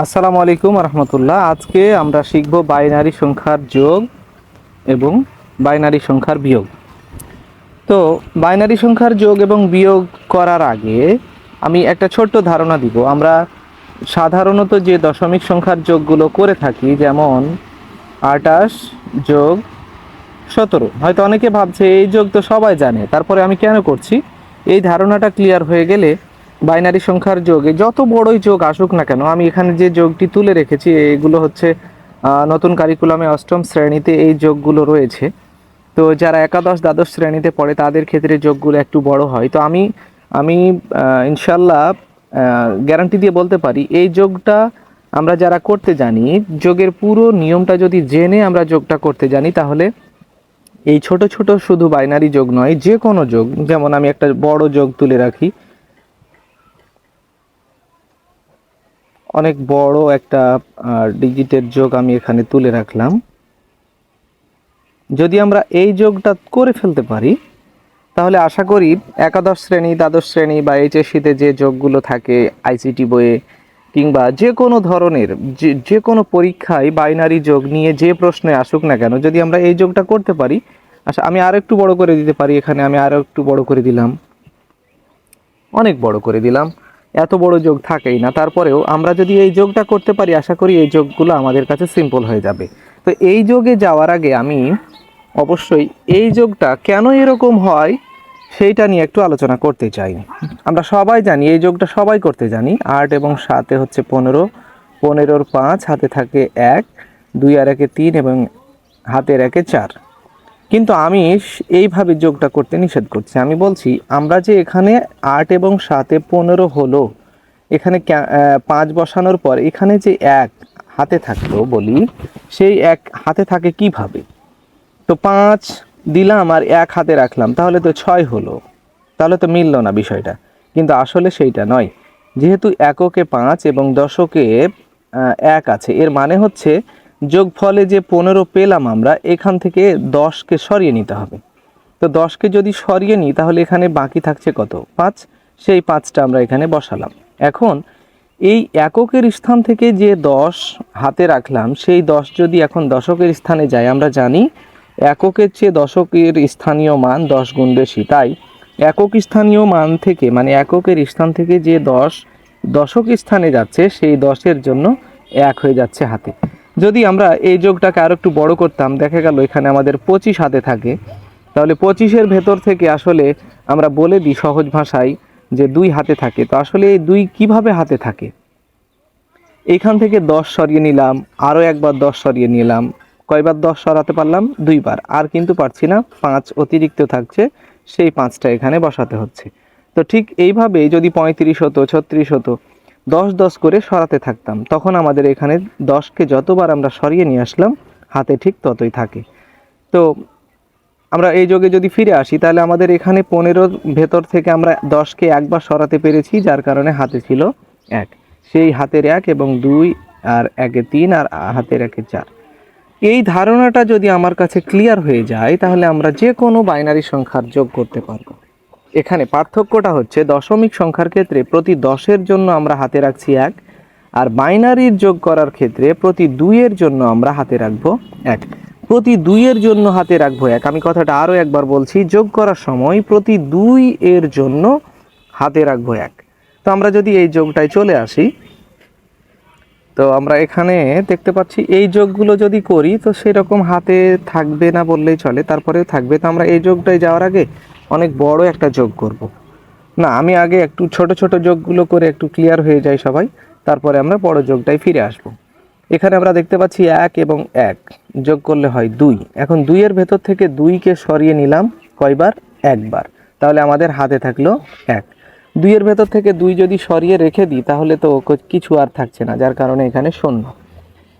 আসসালামু আলাইকুম রহমতুল্লাহ। আজকে আমরা শিখব বাইনারি সংখ্যার যোগ এবং বাইনারি সংখ্যার বিয়োগ। তো বাইনারি সংখ্যার যোগ এবং বিয়োগ করার আগে আমি একটা ছোট্ট ধারণা দিব। আমরা সাধারণত যে দশমিক সংখ্যার যোগগুলো করে থাকি, যেমন আটাশ যোগ সতেরো। হয়তো অনেকে ভাবছে, এই যোগ তো সবাই জানে, তারপরে আমি কেন করছি? এই ধারণাটা ক্লিয়ার হয়ে গেলে বাইনারি সংখ্যার যোগে যত বড়ই যোগ আসুক না কেন, আমি এখানে যে যোগটি তুলে রেখেছি, এগুলো হচ্ছে নতুন কারিকুলামে অষ্টম শ্রেণীতে এই যোগগুলো রয়েছে। তো যারা একাদশ, দ্বাদশ শ্রেণীতে পড়ে, তাদের ক্ষেত্রে যোগগুলো একটু বড় হয়। তো আমি আমি ইনশাল্লাহ গ্যারান্টি দিয়ে বলতে পারি, এই যোগটা আমরা যারা করতে জানি, যোগের পুরো নিয়মটা যদি জেনে আমরা যোগটা করতে জানি, তাহলে এই ছোট ছোট শুধু বাইনারি যোগ নয় যে কোনো যোগ, যেমন আমি একটা বড় যোগ তুলে রাখি অনেক বড় একটা ডিজিটের যোগ আমি এখানে তুলে রাখলাম। যদি আমরা এই যোগটা করে ফেলতে পারি, তাহলে আশা করি একাদশ শ্রেণি, দ্বাদশ শ্রেণি বা এইচএসসিতে যে যোগগুলো থাকে আইসিটি বইয়ে কিংবা যে কোনো ধরনের, যে যে কোনো পরীক্ষায় বাইনারি যোগ নিয়ে যে প্রশ্নে আসুক না কেন, যদি আমরা এই যোগটা করতে পারি আচ্ছা আমি আরও একটু বড় করে দিতে পারি, এখানে আমি আরও একটু বড় করে দিলাম। অনেক বড় করে দিলাম। এত বড় যোগ থাকেই না। তারপরেও আমরা যদি এই যোগটা করতে পারি, আশা করি এই যোগগুলো আমাদের কাছে সিম্পল হয়ে যাবে। তো এই যোগে যাওয়ার আগে আমি অবশ্যই এই যোগটা কেন এরকম হয় সেইটা নিয়ে একটু আলোচনা করতে চাই। আমরা সবাই জানি, এই যোগটা সবাই করতে জানি। আট এবং সাতে হচ্ছে পনেরো, পনেরোর পাঁচ, হাতে থাকে এক, দুই আর একে তিন এবং হাতের একে চার। কিন্তু আমি এইভাবে যোগটা করতে নিষেধ করছি। আমি বলছি, আমরা যে এখানে আট এবং সাতে পনেরো হলো, এখানে পাঁচ বসানোর পর এখানে যে এক হাতে থাকল বলি, সেই এক হাতে থাকে কীভাবে? তো পাঁচ দিলাম আর এক হাতে রাখলাম, তাহলে তো ছয় হলো। তাহলে তো মিললো না বিষয়টা। কিন্তু আসলে সেইটা নয়। যেহেতু এককে পাঁচ এবং দশকে এক আছে, এর মানে হচ্ছে যোগফলে যে পনেরো পেলাম আমরা, এখান থেকে দশকে সরিয়ে নিতে হবে। তো দশকে যদি সরিয়ে নিই, তাহলে এখানে বাকি থাকছে কত? পাঁচ। সেই পাঁচটা আমরা এখানে বসালাম। এখন এই এককের স্থান থেকে যে দশ হাতে রাখলাম, সেই দশ যদি এখন দশকের স্থানে যায়, আমরা জানি এককের চেয়ে দশকের স্থানীয় মান দশ গুণ বেশি। তাই একক স্থানীয় মান থেকে মানে এককের স্থান থেকে যে দশ দশক স্থানে যাচ্ছে, সেই দশের জন্য এক হয়ে যাচ্ছে হাতে। যদি আমরা এই যোগটাকে আরও একটু বড় করতাম, দেখা গেল এখানে আমাদের পঁচিশ হাতে থাকে। তাহলে পঁচিশের ভেতর থেকে আসলে আমরা বলে দিই সহজ ভাষায় যে দুই হাতে থাকে। তো আসলে এই দুই কীভাবে হাতে থাকে? এইখান থেকে দশ সরিয়ে নিলাম আরও একবার দশ সরিয়ে নিলাম। কয়বার দশ সরাতে পারলাম? দুইবার। আর কিন্তু পারছি না, পাঁচ অতিরিক্ত থাকছে, সেই পাঁচটা এখানে বসাতে হচ্ছে। তো ঠিক এইভাবে যদি পঁয়ত্রিশ হতো, ছত্রিশ হতো দশ দশ করে সরাতে থাকতাম। তখন আমাদের এখানে দশকে যতবার আমরা সরিয়ে নিয়ে আসলাম, হাতে ঠিক ততই থাকে। তো আমরা এই যোগে যদি ফিরে আসি, তাহলে আমাদের এখানে পনেরোর ভেতর থেকে আমরা দশকে একবার সরাতে পেরেছি, যার কারণে হাতে ছিল এক। সেই হাতের এক এবং দুই আর একে তিন আর হাতের একে চার। এই ধারণাটা যদি আমার কাছে ক্লিয়ার হয়ে যায়, তাহলে আমরা যে কোনো বাইনারি সংখ্যার যোগ করতে পারব। এখানে পার্থক্যটা হচ্ছে দশমিক সংখ্যার ক্ষেত্রে প্রতি দশের জন্য আমরা হাতে রাখছি এক, আর বাইনারির যোগ করার ক্ষেত্রে প্রতি দুইয়ের জন্য আমরা হাতে রাখব এক। প্রতি দুইয়ের জন্য হাতে রাখব এক। আমি কথাটা আরও একবার বলছি, যোগ করার সময় প্রতি দুই এর জন্য হাতে রাখব এক। তো আমরা যদি এই যোগটায় চলে আসি, তো আমরা এখানে দেখতে পাচ্ছি এই যোগগুলো যদি করি, তো সেরকম হাতে থাকবে না বললেই চলে, তারপরেও থাকবে। তো আমরা এই যোগটায় যাওয়ার আগে অনেক বড় একটা যোগ করব। না, আমি আগে একটু ছোট ছোট যোগগুলো করে একটু ক্লিয়ার হয়ে যাই সবাই, তারপরে আমরা বড় যোগটায় ফিরে আসব। এখানে আমরা দেখতে পাচ্ছি এক এবং এক, যোগ করলে হয় দুই। এখন দুইয়ের ভেতর থেকে দুইকে সরিয়ে নিলাম কয়বার? একবার। তাহলে আমাদের হাতে থাকল এক। দুইয়ের ভেতর থেকে দুই যদি সরিয়ে রেখে দিই, তাহলে তো কিছু আর থাকছে না, যার কারণে এখানে শূন্য।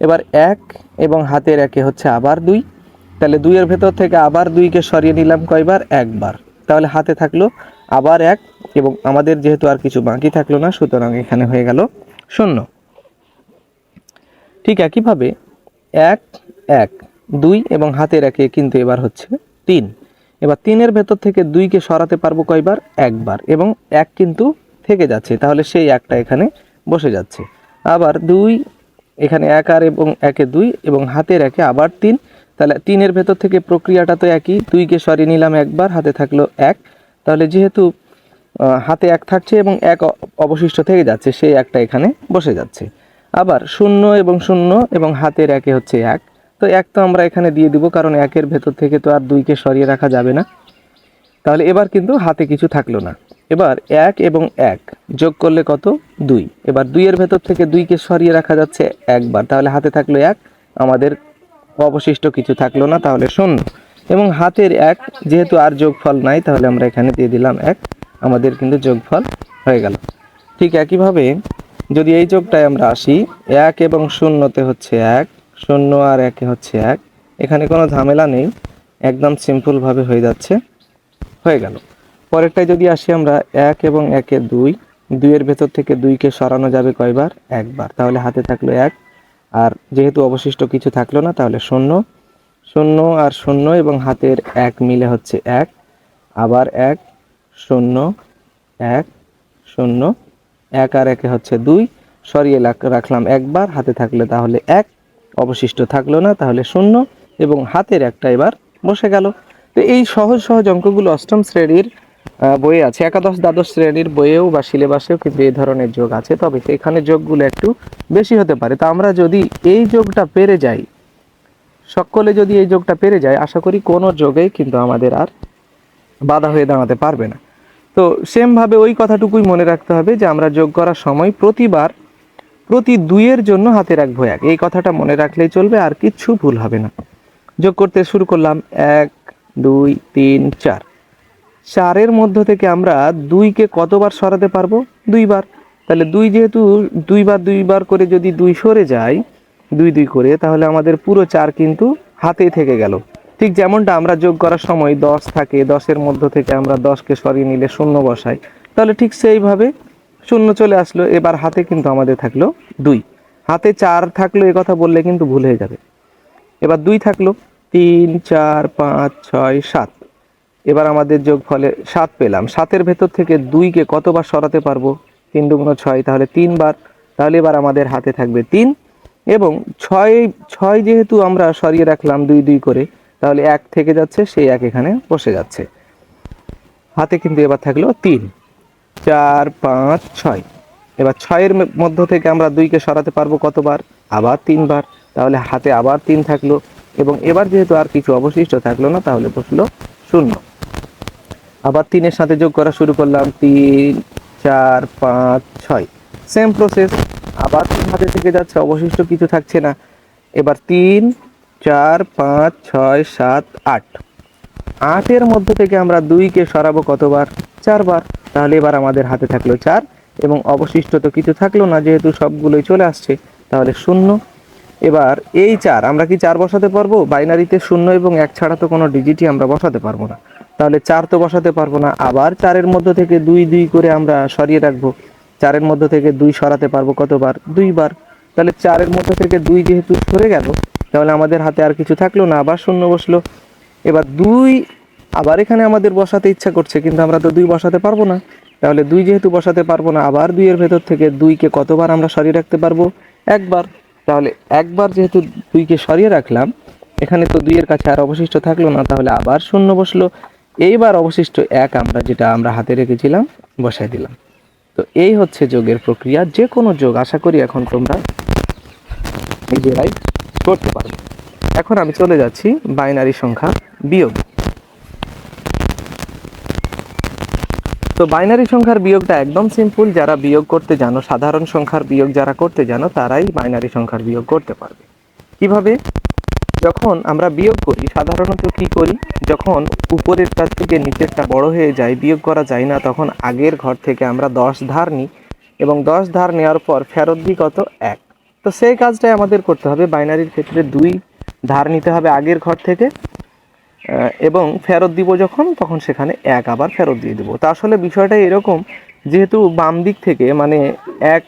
এবার এক এবং হাতের একে হচ্ছে আবার দুই। তাহলে দুইয়ের ভেতর থেকে আবার দুইকে সরিয়ে নিলাম কয়বার? একবার। তাহলে হাতে থাকল আবার এক এবং আমাদের যেহেতু আর কিছু বাকি থাকল না, সুতরাং এখানে হয়ে গেল শূন্য। ঠিক একইভাবে এক এক, দুই এবং হাতের একে কিন্তু এবার হচ্ছে তিন। এবার তিনের ভেতর থেকে দুইকে সরাতে পারব কয়বার? একবার। এবং এক কিন্তু থেকে যাচ্ছে, তাহলে সেই একটা এখানে বসে যাচ্ছে। আবার দুই, এখানে এক আর এবং একে দুই এবং হাতের একে আবার তিন। তাহলে তিনের ভেতর থেকে প্রক্রিয়াটা তো একই। দুইকে সরিয়ে নিলাম একবার, হাতে থাকল এক। তাহলে যেহেতু হাতে এক থাকছে এবং এক অবশিষ্ট থেকে যাচ্ছে, সেই একটা এখানে বসে যাচ্ছে। আবার শূন্য এবং শূন্য এবং হাতের একে হচ্ছে এক। তো এক তো আমরা এখানে দিয়ে দিব, কারণ একের ভেতর থেকে তো আর দুইকে সরিয়ে রাখা যাবে না। তাহলে এবার কিন্তু হাতে কিছু থাকল না। এবার এক এবং এক যোগ করলে কত? দুই। এবার দুইয়ের ভেতর থেকে দুইকে সরিয়ে রাখা যাচ্ছে একবার। তাহলে হাতে থাকল এক, আমাদের অবশিষ্ট কিছু থাকল না, তাহলে শূন্য। এবং হাতের এক, যেহেতু আর যোগফল নাই, তাহলে আমরা এখানে দিয়ে দিলাম এক। আমাদের কিন্তু যোগফল হয়ে গেল। ঠিক একইভাবে যদি এই যোগটায় আমরা আসি, এক এবং শূন্যতে হচ্ছে এক, শূন্য আর একে হচ্ছে এক। এখানে কোনো ঝামেলা নেই, একদম সিম্পলভাবে হয়ে যাচ্ছে, হয়ে গেল। পরেরটায় যদি আসি আমরা, এক এবং একে দুই, দুইয়ের ভেতর থেকে দুইকে সরানো যাবে কয়বার? একবার। তাহলে হাতে থাকল এক আর যেহেতু অবশিষ্ট কিছু থাকল না, তাহলে শূন্য। শূন্য আর শূন্য এবং হাতের এক মিলে হচ্ছে এক। আবার এক, শূন্য এক শূন্য, এক আর একে হচ্ছে দুই। সরিয়ে রাখলাম একবার, হাতে থাকলে তাহলে এক। অবশিষ্ট থাকল না, তাহলে শূন্য এবং হাতের একটা এবার বসে গেল। তো এই সহজ সহজ অঙ্কগুলো অষ্টম শ্রেণির বইয়ে আছে। একাদশ দ্বাদশ শ্রেণির বইয়েও বা সিলেবাসেও কিন্তু এই ধরনের যোগ আছে, তবে সেখানে যোগগুলো একটু বেশি হতে পারে। তা আমরা যদি এই যোগটা পেরে যাই, সকলে যদি এই যোগটা পেরে যায়, আশা করি কোনো যোগেই কিন্তু আমাদের আর বাধা হয়ে দাঁড়াতে পারবে না। তো সেমভাবে ওই কথাটুকুই মনে রাখতে হবে যে, আমরা যোগ করার সময় প্রতিবার প্রতি দুইয়ের জন্য হাতে রাখব এক। এই কথাটা মনে রাখলেই চলবে, আর কিচ্ছু ভুল হবে না। যোগ করতে শুরু করলাম। এক, দুই, তিন, চার। চারের মধ্য থেকে আমরা দুইকে কতবার সরাতে পারব? দুইবার। তাহলে দুই যেহেতু দুইবার দুইবার করে যদি দুই সরে যায়, দুই দুই করে, তাহলে আমাদের পুরো চার কিন্তু হাতেই থেকে গেল। ঠিক যেমনটা আমরা যোগ করার সময় দশ থাকে, দশের মধ্য থেকে আমরা দশকে সরিয়ে নিলে শূন্য বসাই। তাহলে ঠিক সেইভাবে শূন্য চলে আসলো, এবার হাতে কিন্তু আমাদের থাকল দুই। হাতে চার থাকল, এ কথা বললে কিন্তু ভুল হয়ে যাবে। এবার দুই থাকল, তিন, চার, পাঁচ, ছয়, সাত। এবার আমাদের যোগ ফলে সাত পেলাম। সাতের ভেতর থেকে দুইকে কতবার সরাতে পারব? তিন দুগুণ ছয়, তাহলে তিনবার। তাহলে এবার আমাদের হাতে থাকবে তিন এবং ছয় ছয় যেহেতু আমরা সরিয়ে রাখলাম দুই দুই করে, তাহলে এক থেকে যাচ্ছে, সেই এক এখানে বসে যাচ্ছে। হাতে কিন্তু এবার থাকল তিন, চার, পাঁচ, ছয়। এবার ছয়ের মধ্য থেকে আমরা দুইকে সরাতে পারব কতবার? আবার তিনবার। তাহলে হাতে আবার তিন থাকল এবং এবার যেহেতু আর কিছু অবশিষ্ট থাকল না, তাহলে বসল শূন্য। আবার তিনের সাথে যোগ করা শুরু করলাম তিন, চার, পাঁচ, ছয়। সেম প্রসেস আবার তিন হাতে থেকে যাচ্ছে, অবশিষ্ট কিছু থাকছে না। এবার তিন, চার, পাঁচ, ছয়, সাত, আট। আটের মধ্যে থেকে আমরা দুইকে সরাবো কতবার? চারবার। তাহলে এবার আমাদের হাতে থাকল চার, এবং অবশিষ্ট তো কিছু থাকল না, যেহেতু সবগুলোই চলে আসছে, তাহলে শূন্য। এবার এই চার, আমরা কি চার বসাতে পারব? বাইনারিতে শূন্য এবং এক ছাড়া তো কোনো ডিজিটই আমরা বসাতে পারব না। তাহলে চার তো বসাতে পারব না। আবার চারের মধ্য থেকে দুই দুই করে আমরা সরিয়ে রাখব। চারের মধ্য থেকে দুই সরাতে পারব কতবার? দুইবার। তাহলে চারের মধ্য থেকে দুই যেহেতু সরে গেল, তাহলে আমাদের হাতে আর কিছু থাকল না, আবার শূন্য বসল। এবার দুই, আবার এখানে আমাদের বসাতে ইচ্ছা করছে, কিন্তু আমরা তো দুই বসাতে পারব না। তাহলে দুই যেহেতু বসাতে পারব না, আবার দুইয়ের ভেতর থেকে দুইকে কতবার আমরা সরিয়ে রাখতে পারব? একবার। তাহলে একবার যেহেতু দুইকে সরিয়ে রাখলাম, এখানে তো দুইয়ের কাছে আর অবশিষ্ট থাকল না, তাহলে আবার শূন্য বসল। এইবার অবশিষ্ট এক আমরা যেটা আমরা হাতে রেখেছিলাম বসাই দিলাম। তো এই হচ্ছে যোগের প্রক্রিয়া, যে কোনো যোগ আশা করি এখন তোমরা নিজেরাই করতে পারবে। এখন আমি চলে যাচ্ছি বাইনারি সংখ্যা বিয়োগ। তো বাইনারি সংখ্যার বিয়োগটা একদম সিম্পল যারা বিয়োগ করতে জানো, সাধারণ সংখ্যার বিয়োগ যারা করতে জানো, তারাই বাইনারি সংখ্যার বিয়োগ করতে পারবে। কীভাবে? যখন আমরা বিয়োগ করি, সাধারণত কি করি? যখন উপরের কাছ থেকে নিচেরটা বড় হয়ে যায়, বিয়োগ করা যায় না, তখন আগের ঘর থেকে আমরা দশ ধার নিই এবং দশ ধার নেওয়ার পর ফেরত দিই কত? এক। তো সেই কাজটাই আমাদের করতে হবে। বাইনারির ক্ষেত্রে দুই ধার নিতে হবে আগের ঘর থেকে এবং ফেরত দিব যখন, তখন সেখানে এক আবার ফেরত দিয়ে দেবো। তা আসলে বিষয়টা এরকম যেহেতু বাম দিক থেকে মানে এক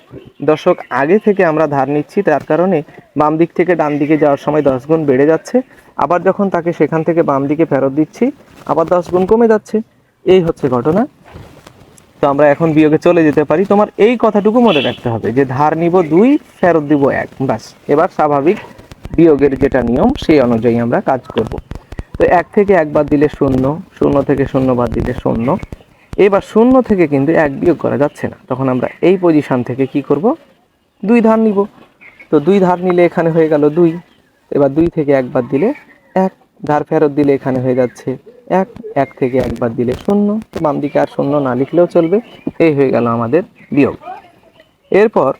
দশক আগে থেকে আমরা ধার নিচ্ছি, তার কারণে বাম দিক থেকে ডান দিকে যাওয়ার সময় দশ গুণ বেড়ে যাচ্ছে। আবার যখন তাকে সেখান থেকে বাম দিকে ফেরত দিচ্ছি, আবার দশ গুণ কমে যাচ্ছে। এই হচ্ছে ঘটনা। তো আমরা এখন বিয়োগে চলে যেতে পারি। তোমার এই কথাটুকু মনে রাখতে হবে যে, ধার নিব দুই, ফেরত দিব এক। ব্যাস, এবার স্বাভাবিক বিয়োগের যেটা নিয়ম, সেই অনুযায়ী আমরা কাজ করব। তো এক থেকে এক বাদ দিলে শূন্য শূন্য থেকে শূন্য বাদ দিলে শূন্য। এবার শূন্য থেকে কিন্তু এক বিয়োগ করা যাচ্ছে না। তখন আমরা এই পজিশান থেকে কি করব? দুই ধার নিব। তো দুই ধার নিলে এখানে হয়ে গেল দুই। এবার দুই থেকে একবার দিলে এক। ধার ফেরত দিলে এখানে হয়ে যাচ্ছে এক। এক থেকে একবার দিলে শূন্য। তো বাম দিকে আর শূন্য না লিখলেও চলবে। এই হয়ে গেল আমাদের বিয়োগ। এরপর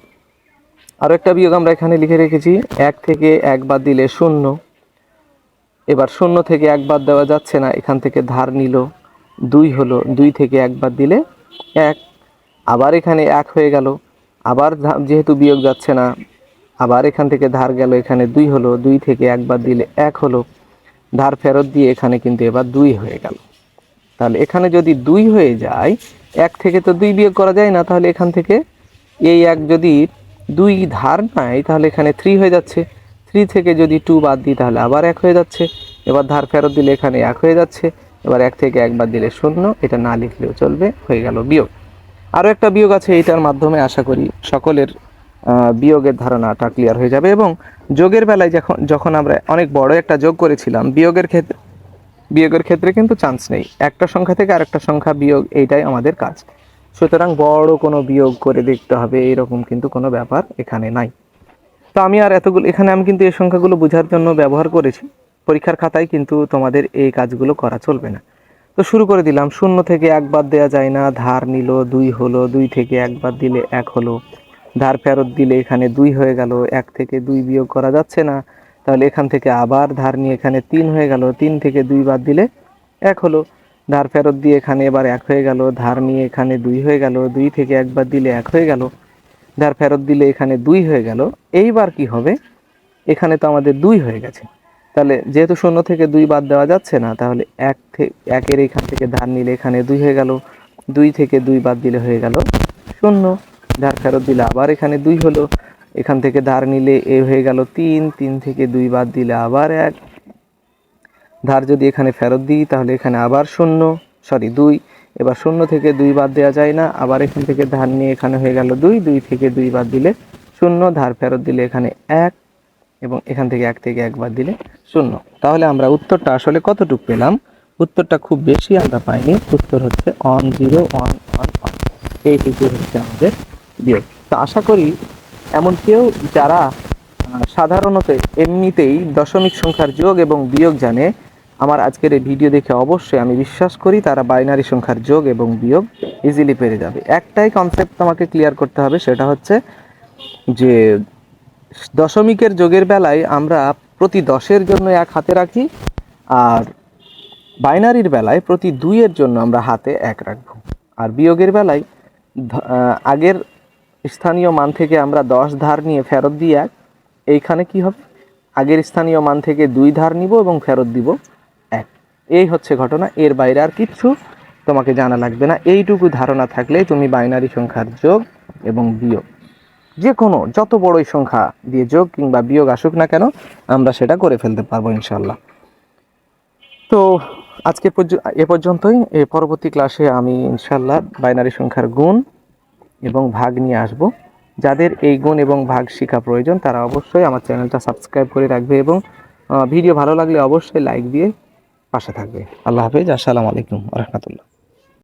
আরও একটা বিয়োগ আমরা এখানে লিখে রেখেছি। এক থেকে একবার দিলে শূন্য। এবার শূন্য থেকে একবার দেওয়া যাচ্ছে না। এখান থেকে ধার নিল। দুই হলো দুই থেকে একবার দিলে এক। আবার এখানে এক হয়ে গেল। আবার যেহেতু বিয়োগ যাচ্ছে না, আবার এখান থেকে ধার গেল, এখানে দুই হলো, দুই থেকে একবার দিলে এক হলো। ধার ফেরত দিয়ে এখানে কিন্তু এবার দুই হয়ে গেল। তাহলে এখানে যদি দুই হয়ে যায়, এক থেকে তো দুই বিয়োগ করা যায় না, তাহলে এখান থেকে এই এক যদি দুই ধার নাই, তাহলে এখানে থ্রি হয়ে যাচ্ছে। থ্রি থেকে যদি টু বাদ দিই, তাহলে আবার এক হয়ে যাচ্ছে। এবার ধার ফেরত দিলে এখানে এক হয়ে যাচ্ছে। এবার এক থেকে একবার দিলে শূন্য, এটা না লিখলেও চলবে, হয়ে গেল বিয়োগ। আরও একটা বিয়োগ আছে এইটার মাধ্যমে আশা করি সকলের বিয়োগের ধারণাটা ক্লিয়ার হয়ে যাবে এবং যোগের বেলায় যখন যখন আমরা অনেক বড় একটা যোগ করেছিলাম, বিয়োগের ক্ষেত্রে বিয়োগের ক্ষেত্রে কিন্তু চান্স নেই। একটা সংখ্যা থেকে আরেকটা সংখ্যা বিয়োগ, এইটাই আমাদের কাজ। সুতরাং বড় কোনো বিয়োগ করে দেখতে হবে, এরকম কিন্তু কোনো ব্যাপার এখানে নাই। তো আমি আর এতগুলো, এখানে আমি কিন্তু এই সংখ্যাগুলো বোঝার জন্য ব্যবহার করেছি। পরীক্ষার খাতায় কিন্তু তোমাদের এই কাজগুলো করা চলবে না। তো শুরু করে দিলাম, শূন্য থেকে একবার দেওয়া যায় না, ধার নিল দুই হলো, দুই থেকে একবার দিলে এক হলো। ধার ফেরত দিলে এখানে দুই হয়ে গেল, এক থেকে দুই বিয়োগ করা যাচ্ছে না। তাহলে এখান থেকে আবার ধার নিয়ে এখানে তিন হয়ে গেল, তিন থেকে দুই বাদ দিলে এক হলো। ধার ফেরত দিয়ে এখানে এবার এক হয়ে গেল, ধার নিয়ে এখানে দুই হয়ে গেল, দুই থেকে একবার দিলে এক হয়ে গেল। ধার ফেরত দিলে এখানে দুই হয়ে গেল, এইবার কি হবে? এখানে তো আমাদের দুই হয়ে গেছে। তাহলে যেহেতু শূন্য থেকে দুই বাদ দেওয়া যাচ্ছে না, তাহলে এক থেকে একের এখান থেকে ধার নিলে এখানে দুই হয়ে গেল, দুই থেকে দুই বাদ দিলে হয়ে গেল শূন্য। ধার ফেরত দিলে আবার এখানে দুই হলো, এখান থেকে ধার নিলে এ হয়ে গেল তিন তিন থেকে দুই বাদ দিলে আবার এক। ধার যদি এখানে ফেরত দিই, তাহলে এখানে আবার শূন্য, সরি দুই, এবার শূন্য থেকে দুই বাদ দেওয়া যায় না, আবার এখান থেকে ধার নিয়ে এখানে হয়ে গেল দুই দুই থেকে দুই বাদ দিলে শূন্য, ধার ফেরত দিলে এখানে এক এবং এখান থেকে এক থেকে একবার দিলে শূন্য। তাহলে আমরা উত্তরটা আসলে কতটুকু পেলাম? উত্তরটা খুব বেশি আমরা পাইনি। উত্তর হচ্ছে one zero one one one এইটুকু হচ্ছে আমাদের বিয়োগ। তো আশা করি এমন কেউ যারা সাধারণত এমনিতেই দশমিক সংখ্যার যোগ এবং বিয়োগ জানে, আমার আজকের এই ভিডিও দেখে অবশ্যই আমি বিশ্বাস করি তারা বাইনারি সংখ্যার যোগ এবং বিয়োগ ইজিলি পেরে যাবে। একটাই কনসেপ্ট তোমাকে ক্লিয়ার করতে হবে, সেটা হচ্ছে যে দশমিকের যোগের বেলায় আমরা প্রতি দশের জন্য এক হাতে রাখি আর বাইনারির বেলায় প্রতি দুইয়ের জন্য আমরা হাতে এক রাখব। আর বিয়োগের বেলায় আগের স্থানীয় মান থেকে আমরা দশ ধার নিয়ে ফেরত দিই এক। এইখানে কি হবে? আগের স্থানীয় মান থেকে দুই ধার নিব এবং ফেরত দিব এক। এই হচ্ছে ঘটনা। এর বাইরে আর কিচ্ছু তোমাকে জানা লাগবে না। এইটুকু ধারণা থাকলেই তুমি বাইনারি সংখ্যার যোগ এবং বিয়োগ। যে কোনো যত বড়ই সংখ্যা দিয়ে যোগ কিংবা বিয়োগ আসুক না কেন, আমরা সেটা করে ফেলতে পারব ইনশাল্লাহ তো আজকে এ পর্যন্তই। এ পরবর্তী ক্লাসে আমি ইনশাল্লাহ বাইনারি সংখ্যার গুণ এবং ভাগ নিয়ে আসব। যাদের এই গুণ এবং ভাগ শেখা প্রয়োজন, তারা অবশ্যই আমার চ্যানেলটা সাবস্ক্রাইব করে রাখবে এবং ভিডিও ভালো লাগলে অবশ্যই লাইক দিয়ে পাশে থাকবে। আল্লাহ হাফেজ, আসসালামু আলাইকুম রহমতুল্লাহ।